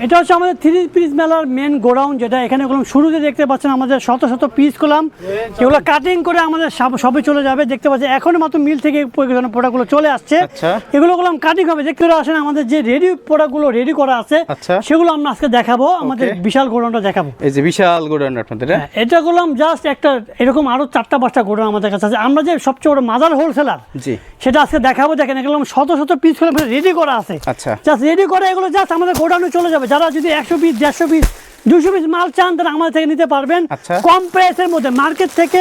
এটা হচ্ছে আমাদের থ্রি পিস মেলার মেন গোডাউন যেটা এখানে গুলো শুরুতে দেখতে পাচ্ছেন আমাদের শত শত পিস করলাম এগুলো কাটিং করে আমাদের সব- চলে যাবে। দেখতে পাচ্ছেন এখনই মাত্র মিল থেকে প্রোডাক্টগুলো চলে আসছে। আচ্ছা। এগুলো গুলো কাটিং হবে। দেখতে আসেন আমাদের যে রেডি প্রোডাক্টগুলো রেডি করা আছে আচ্ছা। সেগুলো আমরা আজকে দেখাবো। আমাদের বিশাল গোডাউনটা দেখাবো। এই যে বিশাল গোডাউন আপনাদের হ্যাঁ? হ্যাঁ, এটা করলাম জাস্ট একটা এরকম আরও চারটা পাঁচটা গোডাউন আমাদের কাছে আছে। আমরা যে সবচেয়ে বড় মাদার হোলসেলার জি। সেটা আজকে দেখাবো। দেখেন এগুলো শত শত পিস করে রেডি করা আছে। আচ্ছা। জাস্ট রেডি করে এগুলো জাস্ট আমাদের গোডাউনে চলে যাবে। যারা যদি একশো পিস দেড়শো পিস দুশো পিস মাল চান তারা আমাদের থেকে নিতে পারবেন। আচ্ছা। কম প্রাইসের মধ্যে। মার্কেট থেকে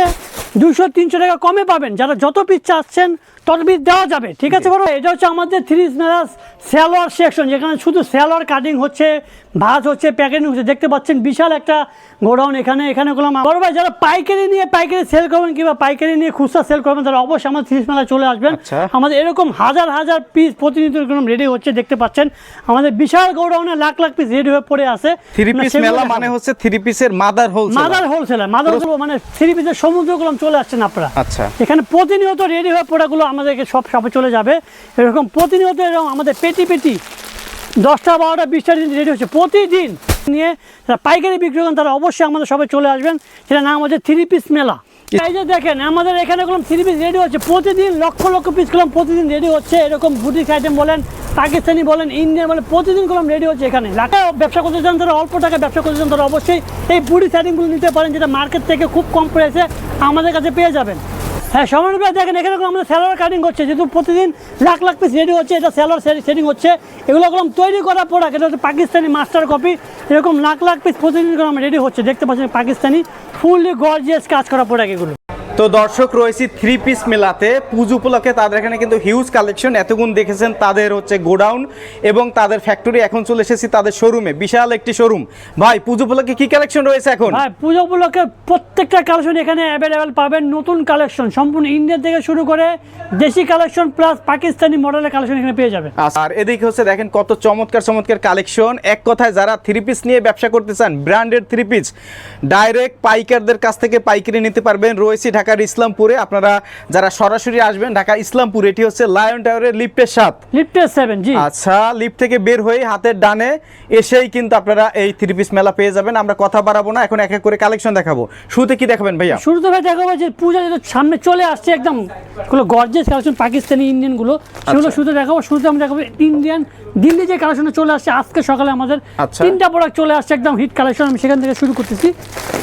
দুশো তিনশো টাকা কমে পাবেন। যারা যত পিস চাচ্ছেন তত পিস দেওয়া যাবে। ঠিক আছে বড় এটা হচ্ছে আমাদের থ্রি মেরাজ স্যালোয়ার সেকশন যেখানে শুধু সেলোয়ার কাটিং হচ্ছে ভাজ হচ্ছে প্যাকেটিং হচ্ছে। দেখতে পাচ্ছেন বিশাল একটা গোডাউন এখানে এখানে করলাম বড় ভাই যারা পাইকারি নিয়ে পাইকারি সেল করবেন কিংবা পাইকারি নিয়ে খুচরা সেল করবেন তারা অবশ্যই আমাদের থ্রি মেলায় চলে আসবেন। আচ্ছা। আমাদের এরকম হাজার হাজার পিস প্রতিনিধিত্ব এরকম রেডি হচ্ছে দেখতে পাচ্ছেন। আমাদের বিশাল গোডাউনে লাখ লাখ পিস রেডি হয়ে পড়ে আছে। থ্রি পিস মেলা মানে হচ্ছে থ্রি পিসের mother wholesale mother wholesaler mother wholesale মানে থ্রি পিসের সমুদ্র সমুদ্রগুলো চলে আসছেন আপনারা। আচ্ছা। এখানে প্রতিনিয়ত রেডি হওয়া পড়াগুলো আমাদেরকে সব সাপে চলে যাবে। এরকম প্রতিনিয়ত এরকম আমাদের পেটি পেটি দশটা বারোটা বিশটা দিন রেডি হচ্ছে। প্রতিদিন নিয়ে যারা পাইকারি বিক্রি করেন তারা অবশ্যই আমাদের সবাই চলে আসবেন। সেটা নাম হচ্ছে থ্রি পিস মেলা এই যে দেখেন, আমাদের এখানে কোনো থ্রি পিস রেডি হচ্ছে প্রতিদিন লক্ষ লক্ষ পিস কলম প্রতিদিন রেডি হচ্ছে। এরকম বুটিক আইটেম বলেন পাকিস্তানি বলেন ইন্ডিয়ান বলেন, প্রতিদিন কলম রেডি হচ্ছে এখানে। লাখা ব্যবসা করতে চান তারা অল্প টাকা ব্যবসা করতে চান তারা অবশ্যই এই বুটি সাইডিংগুলো নিতে পারেন, যেটা মার্কেট থেকে খুব কম প্রাইসে আমাদের কাছে পেয়ে যাবেন। হ্যাঁ সমান প্রায় দেখেন এখানে আমরা স্যালোয়ার কাটিং করছে যেহেতু প্রতিদিন লাখ লাখ পিস রেডি হচ্ছে, এটা স্যালোয়ার সেটিং হচ্ছে, এগুলো করলাম তৈরি করা প্রোডাক্ট এটা হচ্ছে পাকিস্তানি মাস্টার কপি এরকম লাখ লাখ পিস প্রতিদিন করে রেডি হচ্ছে, দেখতে পাচ্ছেন পাকিস্তানি ফুললি গর্জিয়াস কাজ করা প্রোডাক্ট এগুলো। তো দর্শক রয়েছি থ্রি পিস মেলাতে। পুজো উপলক্ষে তাদের এখানে কিন্তু হিউজ কালেকশন এতগুণ দেখেছেন তাদের হচ্ছে গোডাউন এবং তাদের ফ্যাক্টরি এখন চলে এসেছি তাদের শোরুমে বিশাল একটি শোরুম ভাই পুজো উপলক্ষে কি কালেকশন রয়েছে এখন? পুজো উপলক্ষে প্রত্যেকটা কালেকশন এখানে অ্যাভেলেবেল পাবেন নতুন কালেকশন সম্পূর্ণ ইন্ডিয়া থেকে শুরু করে দেশি কালেকশন প্লাস পাকিস্তানি মডেলের কালেকশন এখানে পেয়ে যাবেন। আর এদিকে হচ্ছে দেখেন কত চমৎকার চমৎকার কালেকশন এক কথায় যারা থ্রি পিস নিয়ে ব্যবসা করতে চান ব্র্যান্ডেড থ্রি পিস ডাইরেক্ট পাইকারদের কাছ থেকে পাইকারি নিতে পারবেন। রয়েছে ঢাকার ইসলামপুরে আপনারা যারা সরাসরি আসবেন ঢাকা ইসলামপুর এটি হচ্ছে লায়ন টাওয়ারের লিফটের সাত লিফটের সেভেন জি। আচ্ছা লিফট থেকে বের হয়ে হাতের ডানে এসেই কিন্তু আপনারা এই থ্রি পিস মেলা পেয়ে যাবেন। আমরা কথা বাড়াবো না এখন এক এক করে কালেকশন দেখাবো। শুরুতে কি দেখাবেন ভাইয়া? শুরুতে ভাই দেখাবো যে পূজা যেটা সামনে চলে আসছে একদমগুলো গর্জেস কালেকশন পাকিস্তানি ইন্ডিয়ানগুলো। সেগুলো। শুরুতে দেখাবো শুরুতে আমরা দেখাবো ইন্ডিয়ান দিল্লি যে কালেকশন চলে আসছে আজকে সকালে আমাদের। আচ্ছা। তিনটা প্রোডাক্ট চলে আসছে একদম হিট কালেকশন আমি সেখান থেকে শুরু করতেছি।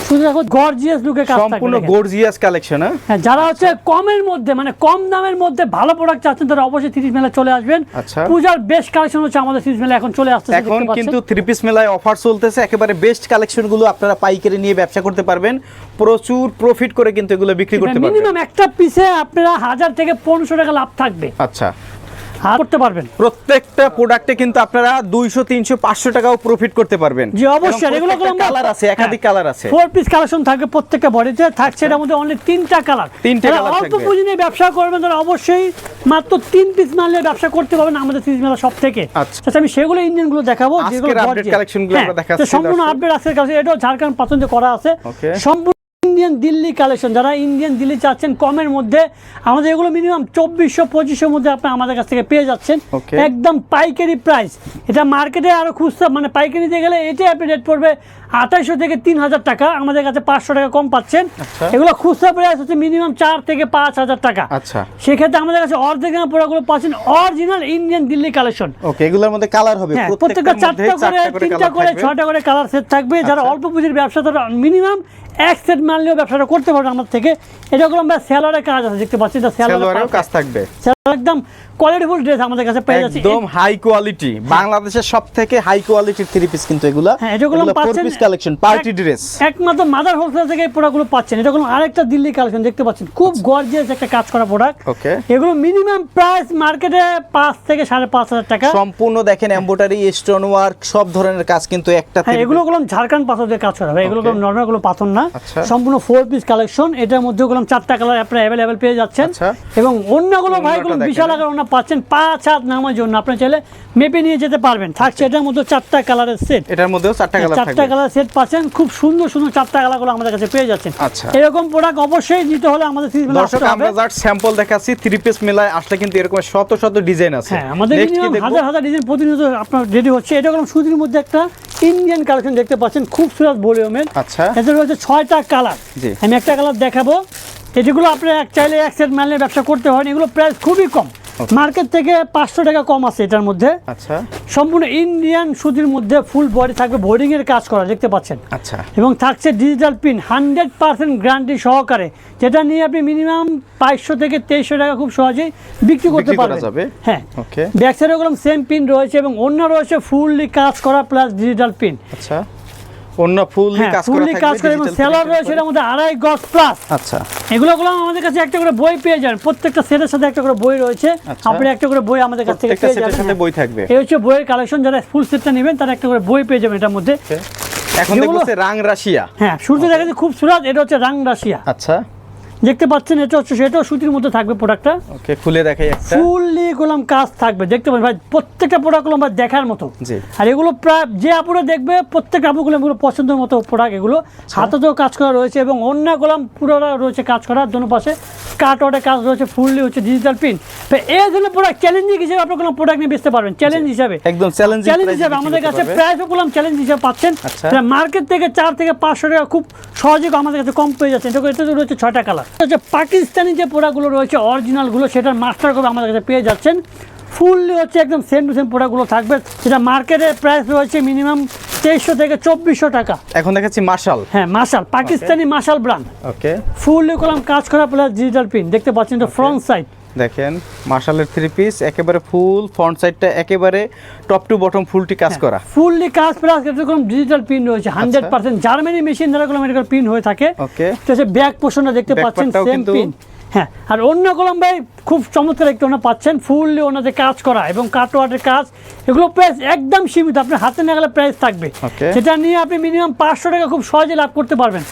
শুরু দেখো গর্জিয়াস কাজ সম্পূর্ণ গর্জিয়াস কালেকশন হ্যাঁ হ্যাঁ যারা হচ্ছে কমের মধ্যে মানে কম দামের মধ্যে ভালো প্রোডাক্ট চাচ্ছেন তারা অবশ্যই তিরিশ মেলা চলে আসবেন। আচ্ছা। পূজার বেস্ট কালেকশন হচ্ছে আমাদের তিরিশ মেলা এখন চলে আসছে এখন কিন্তু থ্রি পিস মেলায় অফার চলতেছে একেবারে বেস্ট কালেকশনগুলো আপনারা পাইকারি নিয়ে ব্যবসা করতে পারবেন। প্রচুর প্রফিট করে কিন্তু এগুলো বিক্রি করতে পারবেন। মিনিমাম একটা পিসে আপনারা হাজার থেকে পনেরোশো টাকা লাভ থাকবে। আচ্ছা। করতে পারবেন। প্রত্যেকটা প্রোডাক্টে কিন্তু আপনারা দুইশো তিনশো পাঁচশো টাকাও প্রফিট করতে পারবেন। জি অবশ্যই। এগুলো কালার আছে একাধিক কালার আছে। ফোর পিস কালেকশন থাকবে প্রত্যেকটা বডিতে থাকছে এটার মধ্যে অনলি তিনটা কালার তিনটা colour অল্প পুঁজি নিয়ে ব্যবসা করবেন তারা অবশ্যই মাত্র তিন পিস নিয়ে ব্যবসা করতে পারবেন আমাদের সিরিজ মেলা সব থেকে। আচ্ছা। আচ্ছা আমি সেগুলো ইন্ডিয়ানগুলো দেখাবো যেগুলো হ্যাঁ, আমরা দেখাচ্ছি, সম্পূর্ণ আপডেট আজকের কাছে এটাও ঝাড়খণ্ড পছন্দ করা আছে সম্পূর্ণ ইন্ডিয়ান দিল্লি কালেকশন যারা ইন্ডিয়ান দিল্লি চাচ্ছেন কমের মধ্যে আমাদের এগুলো মিনিমাম চব্বিশশো পঁচিশের মধ্যে আপনি আমাদের কাছ থেকে পেয়ে যাচ্ছেন। একদম পাইকারি প্রাইস এটা মার্কেটে আরও খুচরা মানে পাইকারি দিয়ে গেলে এটাই আপনি রেট পড়বে আঠাইশো থেকে তিন হাজার টাকা। আমাদের কাছে পাঁচশো টাকা কম পাচ্ছেন। আচ্ছা। এগুলো খুচরা প্রাইস হচ্ছে মিনিমাম চার থেকে পাঁচ হাজার টাকা। আচ্ছা। সেক্ষেত্রে আমাদের কাছে অর্ধেক প্রোডাক্টগুলো পাচ্ছেন original Indian Delhi collection okay এগুলোর মধ্যে কালার হবে। হ্যাঁ প্রত্যেকটা চারটা করে তিনটা করে ছটা করে কালার সেট থাকবে। যারা আচ্ছা। অল্প পুঁজির ব্যবসা তারা মিনিমাম এক সেট মানলেও ব্যবসাটা করতে পারবে আমার থেকে। এটা করলাম স্যালারের কাজ আছে দেখতে পাচ্ছি এটা সালোয়ারেও কাজ থাকবে। একদম কোয়ালিটিফুল ড্রেস আমাদের কাছে পেয়ে যাচ্ছে। একদম হাই কোয়ালিটি বাংলাদেশের সব থেকে হাই কোয়ালিটির থ্রি পিস কিন্তু এগুলা। হ্যাঁ, এটাগুলো ফোর পাচ্ছেন পিস কালেকশন পার্টি ড্রেস একমাত্র মাদার হোলসেল থেকে এই প্রোডাক্টগুলো পাচ্ছেন। এটা কোনো আরেকটা দিল্লি কালেকশন দেখতে পাচ্ছেন। খুব গর্জিয়াস একটা কাজ করা প্রোডাক্ট ওকে। এগুলো মিনিমাম প্রাইস মার্কেটে পাঁচ থেকে সাড়ে পাঁচ হাজার টাকা। সম্পূর্ণ দেখেন এমব্রয়ডারি স্টোন ওয়ার্ক সব ধরনের কাজ কিন্তু একটা হ্যাঁ এগুলো করলাম ঝাড়খণ্ড পাথর দিয়ে কাজ করা হয়। এগুলো Okay. নর্মালগুলো পাথর না। আচ্ছা। সম্পূর্ণ ফোর পিস কালেকশন এটার মধ্যে করলাম চারটা কালার আপনারা অ্যাভেলেবেল পেয়ে যাচ্ছেন। আচ্ছা। এবং অন্যগুলো ভাই গুলো বিশাল আকার অন্য পাচ্ছেন পাঁচ হাত নামার জন্য। আপনার চাইলে মেপে নিয়ে যেতে পারবেন। থাকছে এটার মধ্যে চারটা কালারের সেট এটার মধ্যেও চারটা কালার চারটা কালার সেট পাচ্ছেন। খুব সুন্দর সুন্দর চারটা কালারগুলো আমাদের কাছে পেয়ে যাচ্ছেন। আচ্ছা। এরকম প্রোডাক্ট অবশ্যই নিতে হলে আমাদের থ্রি দর্শক আমরা জাস্ট স্যাম্পল দেখাচ্ছি। থ্রি পিস মেলায় আসলে কিন্তু এরকম শত শত ডিজাইন আছে। হ্যাঁ আমাদের? হাজার হাজার ডিজাইন প্রতিনিয়ত আপনার রেডি হচ্ছে। এটা সুতির মধ্যে একটা ইন্ডিয়ান কালেকশন দেখতে পাচ্ছেন খুব সুন্দর ভলিউমের আচ্ছা এদের রয়েছে ছয়টা কালার। আমি একটা কালার দেখাবো এগুলো আপনার এক চাইলে এক সেট মানলে ব্যবসা করতে হয় এগুলো প্রাইস খুবই কম. মার্কেট থেকে পাঁচশো টাকা কম আছে এটার মধ্যে। আচ্ছা। সম্পূর্ণ ইন্ডিয়ান সুতির মধ্যে ফুল বডি থাকবে বোর্ডিং এর কাজ করা দেখতে পাচ্ছেন। আচ্ছা। এবং থাকছে digital pin hundred percent guarantee সহকারে যেটা নিয়ে আপনি মিনিমাম বাইশশো থেকে তেইশশো টাকা খুব সহজেই বিক্রি করতে পারবেন। হ্যাঁ. ব্যাক সাইডে ওগুলো সেম পিন রয়েছে এবং অন্য রয়েছে ফুললি কাজ করা প্লাস ডিজিটাল পিন আচ্ছা। অন্য ফুল হ্যাঁ কাজ করা কাজ করে এবং সেলার রয়েছে এর মধ্যে আড়াই গজ প্লাস আচ্ছা। এগুলো গুলো আমাদের কাছে একটা করে বই পেয়ে যান প্রত্যেকটা সেটের সাথে একটা করে বই রয়েছে। আচ্ছা। আপনি একটা করে বই আমাদের কাছ থেকে পেয়ে যাবেন। সাথে বই থাকবে। এই হচ্ছে বইয়ের কালেকশন যারা ফুল সেটটা নেবেন তারা একটা করে বই পেয়ে যাবেন এটার মধ্যে। এখন দেখতেছে রাং রাশিয়া। হ্যাঁ শুরুতে দেখা যাচ্ছে খুব সুরাজ এটা হচ্ছে রাং রাশিয়া। আচ্ছা। দেখতে পাচ্ছেন এটা হচ্ছে সেটাও সুতির মধ্যে থাকবে প্রোডাক্টটা ওকে খুলে দেখাই একটা। ফুললি গোলাম কাজ থাকবে দেখতে পাচ্ছেন ভাই প্রত্যেকটা প্রোডাক্টগুলো আমার দেখার মতো। জি। আর এগুলো প্রায় যে আপুরা দেখবে প্রত্যেক আপুগুলো এগুলো পছন্দের মতো প্রোডাক্ট এগুলো। আচ্ছা। হাতেতেও কাজ করা রয়েছে এবং অন্য গোলাম পুরোটা রয়েছে কাজ করার জন্য পাশে। কাট ওয়ার্ডে কাজ রয়েছে ফুললি হচ্ছে ডিজিটাল প্রিন্ট তো এই ধরনের প্রোডাক্ট চ্যালেঞ্জিং হিসেবে আপনি কোনো প্রোডাক্ট নিয়ে বেচতে পারবেন চ্যালেঞ্জ হিসাবে। একদম চ্যালেঞ্জিং চ্যালেঞ্জ হিসাবে আমাদের কাছে প্রাইসও করলাম চ্যালেঞ্জ হিসাবে পাচ্ছেন। আচ্ছা। মার্কেট থেকে চার থেকে পাঁচশো টাকা খুব সহজে আমাদের কাছে কম পেয়ে যাচ্ছে এটা রয়েছে ছয়টা কালার হচ্ছে পাকিস্তানি যে প্রোডাক্টগুলো রয়েছে অরিজিনালগুলো সেটার মাস্টার কপি আমাদের কাছে পেয়ে যাচ্ছেন। ফুললি হচ্ছে একদম সেম টু সেম প্রোডাক্টগুলো থাকবে। সেটা মার্কেটের প্রাইস রয়েছে মিনিমাম তেইশশো থেকে চব্বিশশো টাকা। এখন দেখাচ্ছি মার্শাল হ্যাঁ মাসাল পাকিস্তানি মাসাল ব্র্যান্ড ওকে ফুললি কলাম কাজ করা প্লাস ডিজিটাল প্রিন্ট দেখতে পাচ্ছেন তো ফ্রন্ট সাইড দেখেন মার্শালের থ্রি পিস একেবারে ফুল ফ্রন্ট সাইডটা একেবারে টপ টু বটম ফুলটি কাজ করা। ফুললি কাজ প্লাস এরকম ডিজিটাল প্রিন্ট রয়েছে হান্ড্রেড পার্সেন্ট জার্মানি মেশিন দ্বারা কোনো মেডিকেল প্রিন্ট হয়ে থাকে। ওকে তো হচ্ছে ব্যাক পোর্শনটা দেখতে পাচ্ছেন সেম পিন হ্যাঁ আর অন্য কলম ভাই খুব চমৎকার একটু ওনা পাচ্ছেন ফুললি ওনাতে কাজ করা এবং কাটওয়ার্ডের কাজ। এগুলো প্রাইস একদম সীমিত আপনার হাতে না গেলে প্রাইস থাকবে। সেটা নিয়ে আপনি মিনিমাম পাঁচশো টাকা খুব সহজে লাভ করতে পারবেন।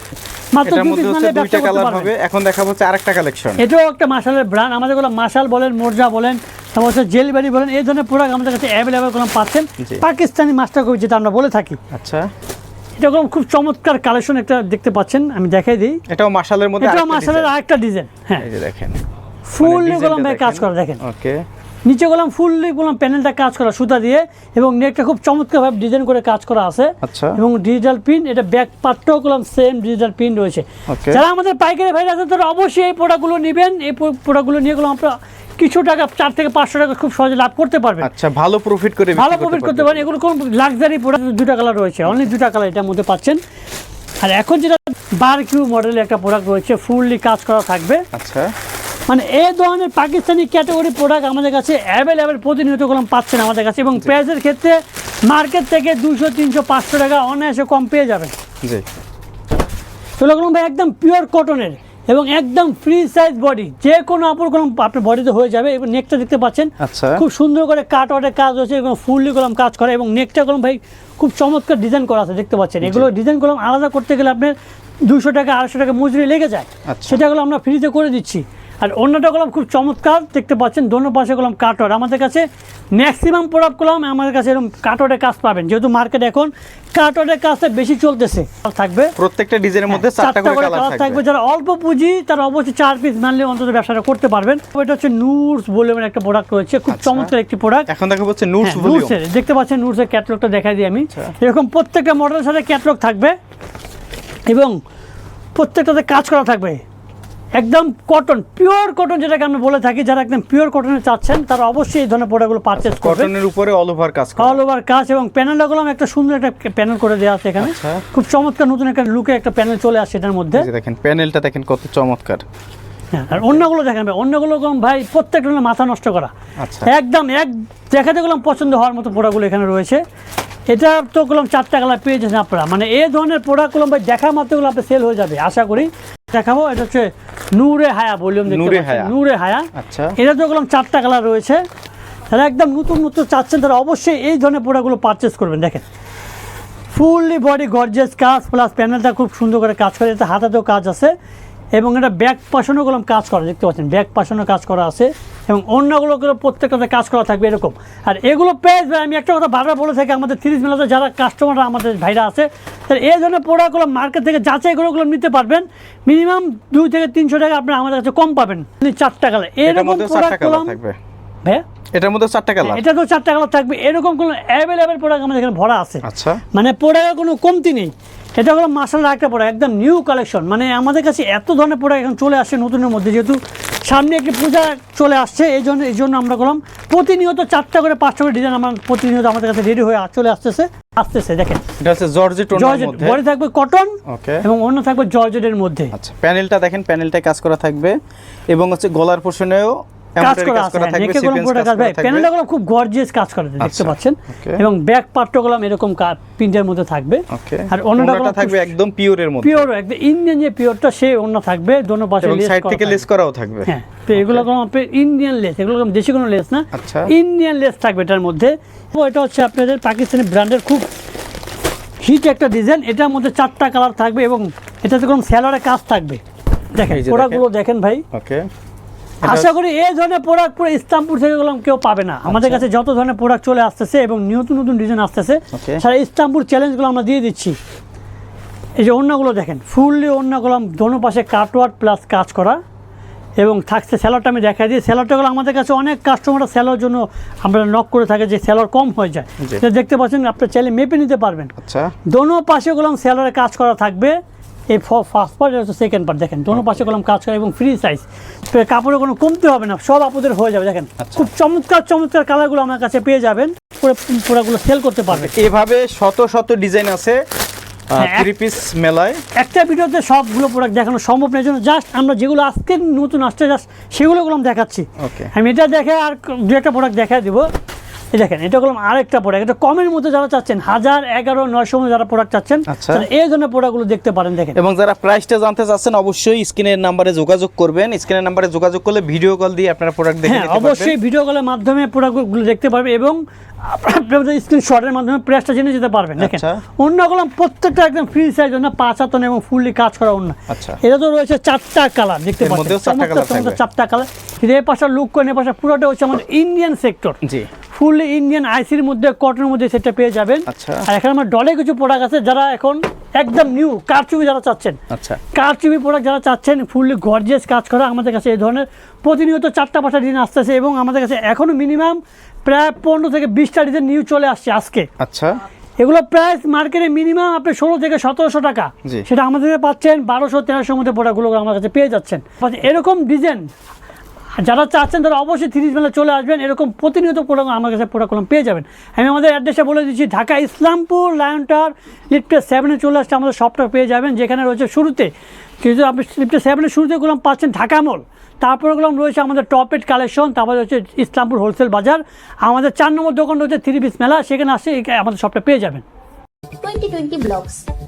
মাত্র এটার দু মধ্যে পিস হচ্ছে মালে ব্যবসা দুইটা কালার হবে। এখন দেখাবো হচ্ছে আরেকটা কালেকশন এটাও একটা মাসালের ব্র্যান্ড আমাদেরগুলো মাসাল বলেন মোর্জা বলেন তারপর হচ্ছে জেলবাড়ি বলেন এই ধরনের প্রোডাক্ট আমাদের কাছে অ্যাভেলেবেল কোনো পাচ্ছেন। পাকিস্তানি মাস্টার কপি যেটা আমরা বলে থাকি। আচ্ছা। এটা কোনো খুব চমৎকার কালেকশন একটা দেখতে পাচ্ছেন আমি দেখাই দিই। এটাও মার্শালের মধ্যে এটাও আরেকটা ডিজাইন হ্যাঁ। এই যে দেখেন। ফুললি design-টা ভাই কাজ। করা দেখেন। ওকে নিচে গোলাম ফুললি গোলাম প্যানেলটা কাজ করা সুতা দিয়ে এবং নেকটা খুব চমৎকারভাবে ডিজাইন করে কাজ করা আছে। আচ্ছা। এবং ডিজিটাল পিন এটা ব্যাক পার্টটাও গোলাম সেম ডিজিটাল পিন রয়েছে. যারা আমাদের পাইকারি ভাই আছেন তারা অবশ্যই এই প্রোডাক্টগুলো নেবেন। এই প্রোডাক্টগুলো নিয়ে গোলাম আপনারা কিছু টাকা চার থেকে পাঁচশো টাকা খুব সহজে লাভ করতে পারবেন। আচ্ছা ভালো প্রফিট করে ভালো প্রফিট করতে পারেন এগুলো কোন লাক্সারি প্রোডাক্ট দুটা কালার রয়েছে অনলি দুটা কালার এটার মধ্যে পাচ্ছেন। আর এখন যেটা বার কিউ মডেলের একটা প্রোডাক্ট রয়েছে ফুললি কাজ করা থাকবে। আচ্ছা। মানে এই ধরনের পাকিস্তানি ক্যাটাগরি প্রোডাক্ট আমাদের কাছে অ্যাভেলেবেল প্রতিনিয়ত কলম পাচ্ছেন আমাদের কাছে এবং প্রাইসের ক্ষেত্রে মার্কেট থেকে দুশো তিনশো পাঁচশো টাকা অনায়াসে কম পেয়ে যাবেন। জি। কলম ভাই একদম পিওর কটনের এবং একদম ফ্রি সাইজ বডি যে কোনো আপুর কলম আপনার বডিতে হয়ে যাবে এবং নেকটা দেখতে পাচ্ছেন। আচ্ছা। খুব সুন্দর করে কাট ওয়াটের কাজ হচ্ছে এবং ফুললি কলম কাজ করে এবং নেকটা কলম ভাই খুব চমৎকার ডিজাইন করা আছে দেখতে পাচ্ছেন। এগুলো ডিজাইন কলম আলাদা করতে গেলে আপনার দুশো টাকা আড়াইশো টাকা মজুরি লেগে যায়। আচ্ছা। সেটাগুলো আমরা ফ্রিতে করে দিচ্ছি। আর অন্যটা কলম খুব চমৎকার দেখতে পাচ্ছেন দোনো পাশে কলম কাটর আমাদের কাছে ম্যাক্সিমাম প্রোডাক্ট কলম আমাদের কাছে এরকম কাটরের কাজ পাবেন। যেহেতু মার্কেট এখন কাটরের কাজটা বেশি চলতেছে। থাকবে। প্রত্যেকটা ডিজাইনের মধ্যে চারটা চারটা করে করে কালার কালার থাকবে। যারা অল্প পুঁজি তারা অবশ্যই চার পিস মানলে অন্তত ব্যবসাটা করতে পারবেন। এটা হচ্ছে নুরস বলে একটা প্রোডাক্ট রয়েছে। খুব আচ্ছা। চমৎকার একটি প্রোডাক্ট এখন দেখা হচ্ছে নুটস ভলিউম নুরসের দেখতে পাচ্ছেন নুরসের ক্যাটলগটা দেখাই দিই আমি। আচ্ছা। এরকম প্রত্যেকটা মডেলের সাথে ক্যাটলগ থাকবে এবং প্রত্যেকটাতে কাজ করা থাকবে। একদম কটন পিওর কটন যেটাকে আমরা বলে থাকি যারা একদম পিওর কটনে চাচ্ছেন তারা অবশ্যই এই ধরনের প্রোডাক্টগুলো পারচেস করবেন। কটনের উপরে অল ওভার কাজ অল ওভার কাজ এবং প্যানেলটা গুলো একটা সুন্দর একটা প্যানেল করে দেওয়া আছে এখানে। আচ্ছা। খুব চমৎকার নতুন একটা লুকে একটা প্যানেল চলে আসছে এটার মধ্যে। দেখেন প্যানেলটা দেখেন কত চমৎকার। হ্যাঁ, আর অন্যগুলো দেখেন ভাই অন্যগুলো কম ভাই প্রত্যেকটা মাথা নষ্ট করা। আচ্ছা। একদম এক দেখাতে গেলাম পছন্দ হওয়ার মতো প্রোডাক্টগুলো এখানে রয়েছে। এটা তো গেলাম চারটা কালার পেয়ে যাচ্ছেন আপনারা। মানে এই ধরনের প্রোডাক্টগুলো ভাই দেখা মাত্রগুলো আপনার সেল হয়ে যাবে আশা করি। দেখাবো এটা হচ্ছে নূরে হায়া ভলিউম নূরে হায়া। নূরে হায়া। আচ্ছা। এটা তো গেলাম চারটা কালার রয়েছে। তারা একদম নতুন নতুন চাচ্ছেন তারা অবশ্যই এই ধরনের প্রোডাক্টগুলো পারচেস করবেন। দেখেন ফুললি বডি গর্জেস কাজ প্লাস প্যানেলটা খুব সুন্দর করে কাজ করে এতে হাতাতেও কাজ আছে এবং এটা ব্যাক পাশানো গেলাম কাজ করা দেখতে পাচ্ছেন ব্যাক পাশানো কাজ করা আছে। এবং অন্যগুলো প্রত্যেকটাতে কাজ করা থাকবে এরকম। আর এগুলো পেজ আমি একটা কথা বারবার বলে থাকি আমাদের তিরিশ মেলাতে যারা কাস্টমাররা আমাদের ভাইরা আছে তাহলে এই ধরনের প্রোডাক্টগুলো মার্কেট থেকে যাচাই করে ওগুলো নিতে পারবেন। মিনিমাম দুই থেকে তিনশো টাকা আপনি আমাদের কাছে কম পাবেন চারটা কালার এটার এরকম প্রোডাক্টগুলো ভাইয়া এটার মধ্যে চারটা কালার এটা তো চারটা কালার থাকবে। এরকম কোনো অ্যাভেলেবেল প্রোডাক্ট আমাদের এখানে ভরা আছে। আচ্ছা। মানে প্রোডাক্টের কোনো কমতি নেই। এটা হলো মাসাল্লাহ একটা প্রোডাক্ট একদম নিউ কালেকশন মানে আমাদের কাছে এত ধরনের প্রোডাক্ট এখন চলে আসে নতুনের মধ্যে যেহেতু সামনে একটি পূজা চলে আসছে এই জন্য এই জন্য আমরা করলাম প্রতিনিয়ত চারটা করে পাঁচটা করে ডিজাইন আমার প্রতিনিয়ত আমাদের কাছে রেডি হয়ে চলে আসতেছে আসতেছে দেখেন। এটা হচ্ছে জর্জেট জর্জেট বডি থাকবে কটন এবং অন্য থাকবে জর্জেটের মধ্যে। আচ্ছা প্যানেলটা দেখেন প্যানেলটা কাজ করা থাকবে। এবং হচ্ছে গলার পোর্শনেও কাজ করা আছে। নেকে কোনো প্রোডাক্ট কাজ ভাই প্যানেলটা গুলো খুব গর্জিয়াস কাজ করে দেখতে আচ্ছা, পাচ্ছেন? এবং ব্যাক পার্টটা গুলো এরকম প্রিন্টের মধ্যে থাকবে। আর অন্যটা অন্যটা থাকবে একদম পিওরের মধ্যে। পিওর একদম ইন্ডিয়ান যে পিওরটা সে অন্য থাকবে দোনো পাশে লেস সাইড থেকে। লেস করাও থাকবে। হ্যাঁ তো এগুলো কোনো আপনার ইন্ডিয়ান লেস এগুলো কোনো দেশি কোনো লেস না। আচ্ছা। ইন্ডিয়ান লেস থাকবে এটার মধ্যে। তো এটা হচ্ছে আপনাদের পাকিস্তানি ব্র্যান্ডের খুব হিট একটা ডিজাইন এটার মধ্যে চারটা কালার থাকবে এবং এটাতে কোনো স্যালারে কাজ থাকবে। দেখেন প্রোডাক্টগুলো দেখেন। ভাই। ওকে আশা করি এই ধরনের প্রোডাক্ট পুরো ইস্তামপুর থেকে গেলাম কেউ পাবে না। আমাদের আচ্ছা। কাছে যত ধরনের প্রোডাক্ট চলে আসতেছে এবং নতুন নতুন ডিজাইন আসতেছে সারা ইস্তামপুর চ্যালেঞ্জগুলো আমরা দিয়ে দিচ্ছি। এই যে অন্যগুলো দেখেন ফুললি অন্যগুলো দোনো পাশে কাটওয়ার্ড প্লাস কাজ করা এবং থাকছে স্যালারটা আমি দেখাই দিই। স্যালারটাগুলো আমাদের কাছে অনেক কাস্টমাররা স্যালোর জন্য আমরা নক করে থাকে যে স্যালোর কম হয়ে যায়। দেখতে পাচ্ছেন আপনার চাইলে মেপে নিতে পারবেন। আচ্ছা। দোনো পাশে গোলাম স্যালোরে কাজ করা থাকবে। এই ফার্স্ট পার্ট হচ্ছে সেকেন্ড পার্ট দেখেন দোনো পাশে গোলাম কাজ করা এবং ফ্রি সাইজ কাপড়ে কোনো কমতে হবে না সব আপুদের হয়ে যাবে দেখেন। আচ্ছা। খুব চমৎকার চমৎকার কালারগুলো আমার কাছে পেয়ে যাবেন পুরো পুরোগুলো সেল করতে পারবে। এভাবে শত শত ডিজাইন আছে হ্যাঁ, থ্রি পিস মেলায়। একটা ভিডিওতে সবগুলো প্রোডাক্ট দেখানো সম্ভব না এই জন্য জাস্ট আমরা যেগুলো আজকে নতুন আসছে জাস্ট সেগুলো গুলো দেখাচ্ছি। আমি এটা দেখে আর দু একটা প্রোডাক্ট দেখাই দিব। দেখেন এটা হলাম আরেকটা প্রোডাক্ট এটা কমের মধ্যে যারা চাচ্ছেন হাজার এগারো নয়শো মধ্যে যারা প্রোডাক্ট চাচ্ছেন আচ্ছা। এই ধরনের প্রোডাক্টগুলো দেখতে পারেন দেখেন। এবং যারা প্রাইসটা জানতে চাচ্ছেন অবশ্যই স্ক্রিনের নাম্বারে যোগাযোগ করবেন। স্ক্রিনের নাম্বারে যোগাযোগ করলে ভিডিও কল দিয়ে আপনারা প্রোডাক্ট দেখে হ্যাঁ অবশ্যই ভিডিও কলের মাধ্যমে প্রোডাক্টগুলো দেখতে পারবে এবং আপনাদের স্ক্রিনশটের মাধ্যমে প্রেসটা জেনে যেতে পারবেন। দেখেন আচ্ছা। অন্য কলম প্রত্যেকটা একদম ফ্রি সাইজ না পাঁচ হাতন এবং ফুললি কাজ করা অন্য। আচ্ছা। এটা তো রয়েছে চারটা কালার দেখতে এর পাচ্ছেন। চারটা কালার কিন্তু পাশে লুক করে এই পাশটা পুরোটা হচ্ছে আমাদের ইন্ডিয়ান সেক্টর জি। ফুললি ইন্ডিয়ান আইসির মধ্যে কটনের মধ্যে সেটা পেয়ে যাবেন। আচ্ছা। আর এখানে আমার ডলে কিছু প্রোডাক্ট আছে যারা এখন একদম নিউ কারচুপি যারা চাচ্ছেন। আচ্ছা। কারচুপি প্রোডাক্ট যারা চাচ্ছেন ফুললি গর্জিয়াস কাজ করা আমাদের কাছে এই ধরনের। প্রতিনিয়ত চারটা পাঁচটা ডিজাইন আসতেছে এবং আমাদের কাছে এখনও মিনিমাম প্রায় পনেরো থেকে বিশটা ডিজাইন নিউ চলে আসছে আজকে। আচ্ছা। এগুলো প্রাইস মার্কেটে মিনিমাম আপনি ষোলো থেকে সতেরোশো টাকা। সেটা আমাদের পাচ্ছেন বারোশো তেরোশোর মধ্যে প্রোডাক্টগুলো আমার কাছে পেয়ে যাচ্ছেন। এরকম ডিজাইন যারা চাচ্ছেন তারা অবশ্যই তিরিশ মেলা চলে আসবেন। এরকম প্রতিনিয়ত প্রোডাক্ট আমার কাছে প্রোডাক্টগুলো পেয়ে যাবেন। আমি আমাদের অ্যাড্রেসে বলে দিচ্ছি, ঢাকা ইসলামপুর লায়নটার লিফটে সেভেনে চলে আসলে আমাদের শপটা পেয়ে যাবেন, যেখানে রয়েছে শুরুতে। কিন্তু আপনি লিফটে সেভেনের শুরুতে গুলাম পাচ্ছেন ঢাকা মল তারপরে গুলাম রয়েছে আমাদের টপেট কালেকশন তারপরে হচ্ছে ইসলামপুর হোলসেল বাজার। আমাদের চার নম্বর দোকান রয়েছে থ্রি পিস মেলা, সেখানে আসছে এই- আমাদের শপটা পেয়ে যাবেন। 2020 Blogs